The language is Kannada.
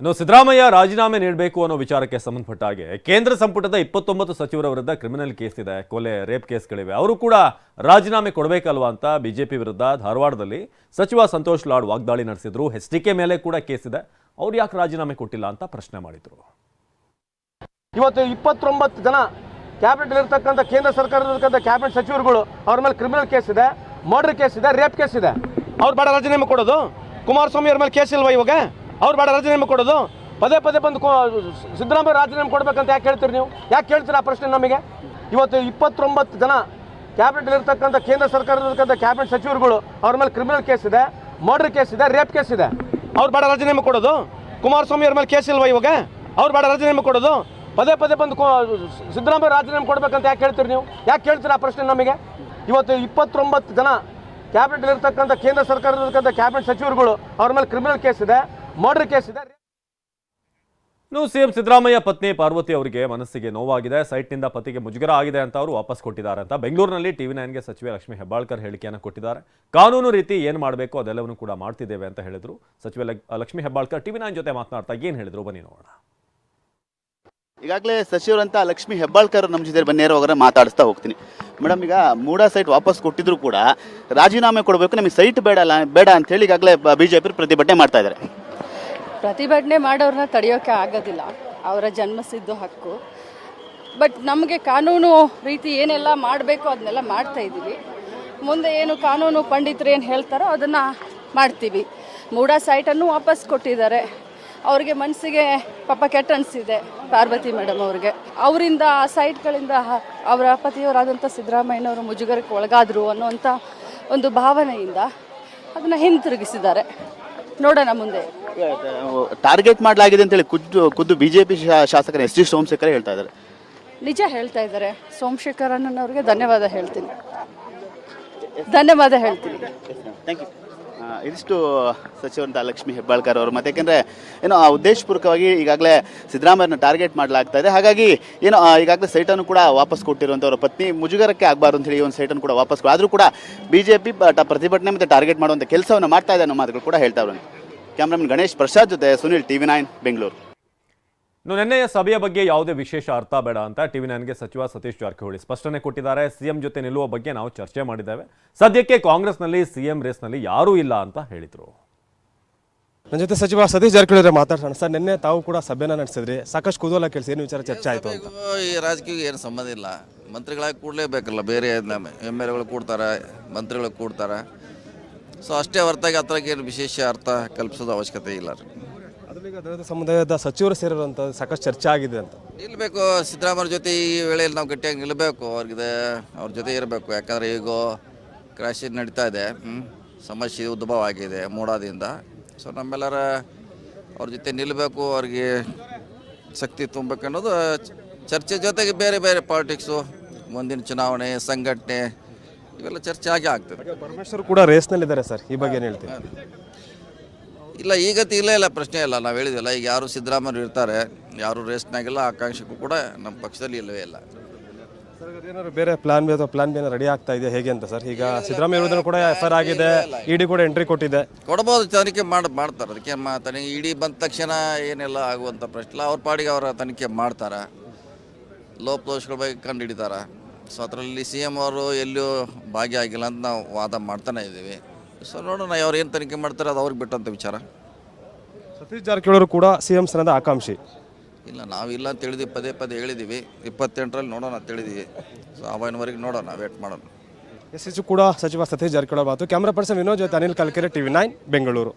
ಇನ್ನು ಸಿದ್ದರಾಮಯ್ಯ ರಾಜೀನಾಮೆ ನೀಡಬೇಕು ಅನ್ನೋ ವಿಚಾರಕ್ಕೆ ಸಂಬಂಧಪಟ್ಟ ಹಾಗೆ ಕೇಂದ್ರ ಸಂಪುಟದ ಇಪ್ಪತ್ತೊಂಬತ್ತು ಸಚಿವರ ವಿರುದ್ಧ ಕ್ರಿಮಿನಲ್ ಕೇಸ್ ಇದೆ. ಕೊಲೆ, ರೇಪ್ ಕೇಸ್ಗಳಿವೆ. ಅವರು ಕೂಡ ರಾಜೀನಾಮೆ ಕೊಡಬೇಕಲ್ವಾ ಅಂತ ಬಿಜೆಪಿ ವಿರುದ್ಧ ಧಾರವಾಡದಲ್ಲಿ ಸಚಿವ ಸಂತೋಷ್ ಲಾಡ್ ವಾಗ್ದಾಳಿ ನಡೆಸಿದ್ರು. ಎಚ್ ಡಿ ಕೆ ಮೇಲೆ ಕೂಡ ಕೇಸ್ ಇದೆ. ಅವ್ರು ಯಾಕೆ ರಾಜೀನಾಮೆ ಕೊಟ್ಟಿಲ್ಲ ಅಂತ ಪ್ರಶ್ನೆ ಮಾಡಿದ್ರು. ಇವತ್ತು ಇಪ್ಪತ್ತೊಂಬತ್ತು ಜನ ಕ್ಯಾಬಿನೆಟ್ ಇರ್ತಕ್ಕಂಥ ಕೇಂದ್ರ ಸರ್ಕಾರದ ಕ್ಯಾಬಿನೆಟ್ ಸಚಿವರುಗಳು ಅವ್ರ ಮೇಲೆ ಕ್ರಿಮಿನಲ್ ಕೇಸ್ ಇದೆ ಮರ್ಡರ್ ಕೇಸ್ ಇದೆ ರೇಪ್ ಕೇಸ್ ಇದೆ. ಅವ್ರು ಬೇಡ ರಾಜೀನಾಮೆ ಕೊಡೋದು. ಕುಮಾರಸ್ವಾಮಿ ಅವ್ರ ಮೇಲೆ ಕೇಸ್ ಇಲ್ವಾ ಇವಾಗ? ಅವ್ರು ಬೇಡ ರಾಜೀನಾಮೆ ಕೊಡೋದು. ಪದೇ ಪದೇ ಬಂದು ಸಿದ್ದರಾಮಯ್ಯ ರಾಜೀನಾಮೆ ಕೊಡ್ಬೇಕಂತ ಯಾಕೆ ಹೇಳ್ತೀರಿ ನೀವು? ಯಾಕೆ ಕೇಳ್ತೀರಾ ಆ ಪ್ರಶ್ನೆ ನಮಗೆ? ಇವತ್ತು ಇಪ್ಪತ್ತೊಂಬತ್ತು ಜನ ಕ್ಯಾಬಿನೆಟ್ ಇರ್ತಕ್ಕಂಥ ಕೇಂದ್ರ ಸರ್ಕಾರದಲ್ಲಿರ್ತಕ್ಕಂಥ ಕ್ಯಾಬಿನೆಟ್ ಸಚಿವರುಗಳು ಅವ್ರ ಮೇಲೆ ಕ್ರಿಮಿನಲ್ ಕೇಸ್ ಇದೆ ಮರ್ಡರ್ ಕೇಸ್ ಇದೆ ರೇಪ್ ಕೇಸ್ ಇದೆ. ಅವ್ರು ಬೇಡ ರಾಜೀನಾಮೆ ಕೊಡೋದು. ಕುಮಾರಸ್ವಾಮಿ ಅವ್ರ ಮೇಲೆ ಕೇಸ್ ಇಲ್ವಾ ಇವಾಗ? ಅವ್ರು ಬೇಡ ರಾಜೀನಾಮೆ ಕೊಡೋದು. ಪದೇ ಪದೇ ಬಂದು ಸಿದ್ದರಾಮಯ್ಯ ರಾಜೀನಾಮೆ ಕೊಡಬೇಕಂತ ಯಾಕೆ ಹೇಳ್ತೀರಿ ನೀವು? ಯಾಕೆ ಕೇಳ್ತೀರಾ ಆ ಪ್ರಶ್ನೆ ನಮಗೆ? ಇವತ್ತು ಇಪ್ಪತ್ತೊಂಬತ್ತು ಜನ ಕ್ಯಾಬಿನೆಟ್ ಇರ್ತಕ್ಕಂಥ ಕೇಂದ್ರ ಸರ್ಕಾರದಲ್ಲಿರ್ತಕ್ಕಂಥ ಕ್ಯಾಬಿನೆಟ್ ಸಚಿವರುಗಳು ಅವ್ರ ಮೇಲೆ ಕ್ರಿಮಿನಲ್ ಕೇಸ್ ಇದೆ. ಮರ್ಡರ್ ಕೇಸ್ ಇದೆ. ಇನ್ನು ಸಿಎಂ ಸಿದ್ದರಾಮಯ್ಯ ಪತ್ನಿ ಪಾರ್ವತಿ ಅವರಿಗೆ ಮನಸ್ಸಿಗೆ ನೋವಾಗಿದೆ. ಸೈಟ್ನಿಂದ ಪತಿಗೆ ಮುಜುಗರ ಆಗಿದೆ ಅಂತ ಅವರು ವಾಪಸ್ ಕೊಟ್ಟಿದ್ದಾರೆ ಅಂತ. ಬೆಂಗಳೂರಿನಲ್ಲಿ ಟಿವಿ ನೈನ್ಗೆ ಸಚಿವೆ ಲಕ್ಷ್ಮಿ ಹೆಬ್ಬಾಳ್ಕರ್ ಹೇಳಿಕೆಯನ್ನು ಕೊಟ್ಟಿದ್ದಾರೆ. ಕಾನೂನು ರೀತಿ ಏನು ಮಾಡಬೇಕು ಅದೆಲ್ಲವನ್ನು ಕೂಡ ಮಾಡ್ತಿದ್ದೇವೆ ಅಂತ ಹೇಳಿದ್ರು ಸಚಿವೆ ಲಕ್ಷ್ಮಿ ಲಕ್ಷ್ಮೀ ಹೆಬ್ಬಾಳ್ಕರ್. ಟಿವಿ ನೈನ್ ಜೊತೆ ಮಾತನಾಡ್ತಾ ಏನು ಹೇಳಿದ್ರು ಬನ್ನಿ ನೋಡೋಣ. ಈಗಾಗಲೇ ಸಚಿವರಂತ ಲಕ್ಷ್ಮಿ ಹೆಬ್ಬಾಳ್ಕರ್ ನಮ್ಮ ಜೊತೆ ಬನ್ನಿ ನೇರವಾಗಿ ಮಾತಾಡಿಸ್ತಾ ಹೋಗ್ತೀನಿ. ಮೇಡಮ್ ಈಗ ಮೂಡ ಸೈಟ್ ವಾಪಸ್ ಕೊಟ್ಟಿದ್ರು ಕೂಡ ರಾಜೀನಾಮೆ ಕೊಡಬೇಕು. ನಮಗೆ ಸೈಟ್ ಬೇಡ ಅಲ್ಲ ಬೇಡ ಅಂತ ಹೇಳಿ ಈಗಾಗಲೇ ಬಿಜೆಪಿ ಪ್ರತಿಭಟನೆ ಮಾಡ್ತಾ ಇದ್ದಾರೆ. ಪ್ರತಿಭಟನೆ ಮಾಡೋರನ್ನ ತಡೆಯೋಕ್ಕೆ ಆಗೋದಿಲ್ಲ. ಅವರ ಜನ್ಮಸಿದ್ದು ಹಕ್ಕು. ಬಟ್ ನಮಗೆ ಕಾನೂನು ರೀತಿ ಏನೆಲ್ಲ ಮಾಡಬೇಕು ಅದನ್ನೆಲ್ಲ ಮಾಡ್ತಾ ಇದ್ದೀವಿ. ಮುಂದೆ ಏನು ಕಾನೂನು ಪಂಡಿತರು ಏನು ಹೇಳ್ತಾರೋ ಅದನ್ನು ಮಾಡ್ತೀವಿ. ಮೂಡ ಸೈಟನ್ನು ವಾಪಸ್ ಕೊಟ್ಟಿದ್ದಾರೆ. ಅವ್ರಿಗೆ ಮನಸ್ಸಿಗೆ ಪಾಪ ಕೆಟ್ಟ ಅನಿಸಿದೆ ಪಾರ್ವತಿ ಮೇಡಮ್ ಅವ್ರಿಗೆ. ಅವರಿಂದ, ಆ ಸೈಟ್ಗಳಿಂದ ಅವರ ಪತಿಯವರಾದಂಥ ಸಿದ್ದರಾಮಯ್ಯನವರು ಮುಜುಗರಕ್ಕೆ ಒಳಗಾದರು ಅನ್ನುವಂಥ ಒಂದು ಭಾವನೆಯಿಂದ ಅದನ್ನು ಹಿಂತಿರುಗಿಸಿದ್ದಾರೆ. ನೋಡೋಣ ಮುಂದೆ. ಟಾರ್ಗೆಟ್ ಮಾಡಲಾಗಿದೆ ಅಂತ ಹೇಳಿ ಖುದ್ದು ಖುದ್ದು ಬಿಜೆಪಿ ಶಾಸಕರ ಎಸ್ ಜಿ ಸೋಮಶೇಖರ್ ಹೇಳ್ತಾ ಇದ್ದಾರೆ. ನಿಜ ಹೇಳ್ತಾ ಇದ್ದಾರೆ. ಸೋಮಶೇಖರ್ ಅಣ್ಣನವ್ರಿಗೆ ಧನ್ಯವಾದ ಹೇಳ್ತೀನಿ. ಧನ್ಯವಾದ ಹೇಳ್ತೀನಿ. ಥ್ಯಾಂಕ್ ಯು ಇದಿಷ್ಟು ಸಚಿವರಂತ ಲಕ್ಷ್ಮಿ ಹೆಬ್ಬಾಳ್ಕರ್ ಅವರು. ಮತ್ತೆ ಯಾಕೆಂದ್ರೆ ಏನೋ ಆ ಉದ್ದೇಶಪೂರ್ವಕವಾಗಿ ಈಗಾಗಲೇ ಸಿದ್ದರಾಮಯ್ಯನ ಟಾರ್ಗೆಟ್ ಮಾಡಲಾಗ್ತಾ ಇದೆ. ಹಾಗಾಗಿ ಏನೋ ಈಗಾಗಲೇ ಸೈಟನ್ನು ಕೂಡ ವಾಪಸ್ ಕೊಟ್ಟಿರುವಂಥವ್ರ ಪತ್ನಿ ಮುಜುಗರಕ್ಕೆ ಆಗಬಾರ್ದು ಅಂತ ಹೇಳಿ ಒಂದು ಸೈಟನ್ನು ಕೂಡ ವಾಪಸ್ ಆದರೂ ಕೂಡ ಬಿಜೆಪಿ ಪ್ರತಿಭಟನೆ ಮತ್ತು ಟಾರ್ಗೆಟ್ ಮಾಡುವಂಥ ಕೆಲಸವನ್ನು ಮಾಡ್ತಾ ಇದೆ ಅನ್ನೋ ಮಾತುಗಳು ಕೂಡ ಹೇಳ್ತಾ ಇದ್ದಾರೆ. ಕ್ಯಾಮ್ರಾಮನ್ ಗಣೇಶ್ ಪ್ರಸಾದ್ ಜೊತೆ ಸುನಿಲ್ ಟಿವಿ ನೈನ್ ಬೆಂಗಳೂರು. ಇನ್ನು ನಿನ್ನೆಯ ಸಭೆಯ ಬಗ್ಗೆ ಯಾವುದೇ ವಿಶೇಷ ಅರ್ಥ ಬೇಡ ಅಂತ ಟಿವಿ ನೈನ್ಗೆ ಸಚಿವ ಸತೀಶ್ ಜಾರಕಿಹೊಳಿ ಸ್ಪಷ್ಟನೆ ಕೊಟ್ಟಿದ್ದಾರೆ. ಸಿಎಂ ಜೊತೆ ನಿಲ್ಲುವ ಬಗ್ಗೆ ನಾವು ಚರ್ಚೆ ಮಾಡಿದ್ದೇವೆ. ಸದ್ಯಕ್ಕೆ ಕಾಂಗ್ರೆಸ್ನಲ್ಲಿ ಸಿಎಂ ರೇಸ್ನಲ್ಲಿ ಯಾರೂ ಇಲ್ಲ ಅಂತ ಹೇಳಿದರು. ನನ್ನ ಜೊತೆ ಸಚಿವ ಸತೀಶ್ ಜಾರಕಿಹೊಳಿ ಅವರೇ ಮಾತಾಡ್ಸೋಣ. ಸರ್ ನಿನ್ನೆ ತಾವು ಕೂಡ ಸಭೆನ ನಡೆಸಿದ್ರಿ. ಸಾಕಷ್ಟು ಕುತೂಹಲ ಕೇಳಿಸಿ ಏನು ವಿಚಾರ ಚರ್ಚೆ ಆಯಿತು ಅಂತ. ಈ ರಾಜಕೀಯ ಏನು ಸಂಬಂಧ ಇಲ್ಲ. ಮಂತ್ರಿಗಳಾಗಿ ಕೂಡಲೇಬೇಕಲ್ಲ ಬೇರೆ ಎಂ ಎಲ್ ಎಗಳು ಕೂಡ್ತಾರೆ ಮಂತ್ರಿಗಳು ಕೂಡ್ತಾರೆ. ಸೊ ಅಷ್ಟೇ ಹೊರತಾಗಿ ಅದ್ರಾಗ ಏನು ವಿಶೇಷ ಅರ್ಥ ಕಲ್ಪಿಸೋದು ಅವಶ್ಯಕತೆ ಇಲ್ಲ ರೀ. ದಲಿತ ಸಮುದಾಯದ ಸಚಿವರು ಸೇರಿರುವಂಥ ಸಾಕಷ್ಟು ಚರ್ಚೆ ಆಗಿದೆ ಅಂತ. ನಿಲ್ಲಬೇಕು ಸಿದ್ದರಾಮಯ್ಯ ಜೊತೆ ಈ ವೇಳೆಯಲ್ಲಿ ನಾವು ಗಟ್ಟಿಯಾಗಿ ನಿಲ್ಲಬೇಕು ಅವ್ರಿಗೆ ಅವ್ರ ಜೊತೆ ಇರಬೇಕು. ಯಾಕಂದ್ರೆ ಈಗ ಕ್ರಾಶ್ ನಡೀತಾ ಇದೆ. ಹ್ಮ್. ಸಮಸ್ಯೆ ಉದ್ಭವ ಆಗಿದೆ ಮೂಡಾದಿಂದ. ಸೊ ನಮ್ಮೆಲ್ಲರ ಅವ್ರ ಜೊತೆ ನಿಲ್ಲಬೇಕು ಅವ್ರಿಗೆ ಶಕ್ತಿ ತುಂಬಬೇಕು ಅನ್ನೋದು ಚರ್ಚೆ ಜೊತೆಗೆ ಬೇರೆ ಬೇರೆ ಪಾಲಿಟಿಕ್ಸು ಮುಂದಿನ ಚುನಾವಣೆ ಸಂಘಟನೆ ಇವೆಲ್ಲ ಚರ್ಚೆ ಆಗೇ ಆಗ್ತದೆ. ಪರಮೇಶ್ವರ್ ಕೂಡ ರೇಸ್ನಲ್ಲಿದ್ದಾರೆ ಸರ್. ಈ ಬಗ್ಗೆ ಏನು ಹೇಳ್ತೀವಿ ಇಲ್ಲ ಈಗ ಇಲ್ಲ ಇಲ್ಲ ಪ್ರಶ್ನೆ ಇಲ್ಲ. ನಾವು ಹೇಳಿದ್ವಲ್ಲ ಈಗ ಯಾರು ಸಿದ್ದರಾಮಯ್ಯ ಇರ್ತಾರೆ ಯಾರು ರೇಸ್ನಾಗಿಲ್ಲ ಆಕಾಂಕ್ಷಕ್ಕೂ ಕೂಡ ನಮ್ಮ ಪಕ್ಷದಲ್ಲಿ ಇಲ್ಲವೇ ಇಲ್ಲ. ಸರ್ ಏನಾದ್ರು ಬೇರೆ ಪ್ಲಾನ್ ಬಿ ಅಥವಾ ಪ್ಲಾನ್ ಬಿ ರೆಡಿ ಆಗ್ತಾ ಇದೆ ಹೇಗೆ ಅಂತ ಸರ್? ಈಗ ಸಿದ್ದರಾಮಯ್ಯ ವಿರುದ್ಧ ಕೂಡ ಎಫ್ ಐ ಆರ್ ಆಗಿದೆ ಇಡಿ ಕೂಡ ಎಂಟ್ರಿ ಕೊಟ್ಟಿದೆ. ಕೊಡ್ಬೋದು ತನಿಖೆ ಮಾಡಿ ಮಾಡ್ತಾರೆ. ಅದಕ್ಕೆ ಮಾ ತನಿಖೆ ಇಡಿ ಬಂದ ತಕ್ಷಣ ಏನೆಲ್ಲ ಆಗುವಂಥ ಪ್ರಶ್ನೆ ಅವ್ರ ಪಾಡಿಗೆ ಅವರ ತನಿಖೆ ಮಾಡ್ತಾರೆ? ಲೋಪ ದೋಷಗಳ ಬಗ್ಗೆ ಕಂಡು ಹಿಡಿತಾರೆ? ಸೊ ಅದರಲ್ಲಿ ಸಿ ಎಂ ಅವರು ಎಲ್ಲೂ ಭಾಗಿಯಾಗಿಲ್ಲ ಅಂತ ನಾವು ವಾದ ಮಾಡ್ತಾನೆ ಇದ್ದೀವಿ. ಸೊ ನೋಡೋಣ ಅವ್ರು ಏನು ತನಿಖೆ ಮಾಡ್ತಾರೆ ಅದು ಅವ್ರಿಗೆ ಬಿಟ್ಟಂಥ ವಿಚಾರ. ಸತೀಶ್ ಜಾರಕಿಹೊಳಿ ಕೂಡ ಸಿ ಎಂ ಸ್ಥಾನದ ಆಕಾಂಕ್ಷಿ. ಇಲ್ಲ ನಾವಿಲ್ಲ ಅಂತ ಹೇಳಿದ್ವಿ ಪದೇ ಪದೇ ಹೇಳಿದ್ದೀವಿ ಇಪ್ಪತ್ತೆಂಟರಲ್ಲಿ ನೋಡೋಣ ಅಂತ ಹೇಳಿದ್ದೀವಿ ಸೊ ಅವನವರೆಗೆ ನೋಡೋಣ ವೇಟ್ ಮಾಡೋಣ. ಎಸ್ ಎಚ್ ಕೂಡ ಸಚಿವ ಸತೀಶ್ ಜಾರಕಿಹೊಳಿ ಮಾತು. ಕ್ಯಾಮ್ರಾ ಪರ್ಸನ್ ವಿನೋದ್ ಜೊತೆ ಅನಿಲ್ ಕಲ್ಕೆರೆ ಟಿವಿ ನೈನ್ ಬೆಂಗಳೂರು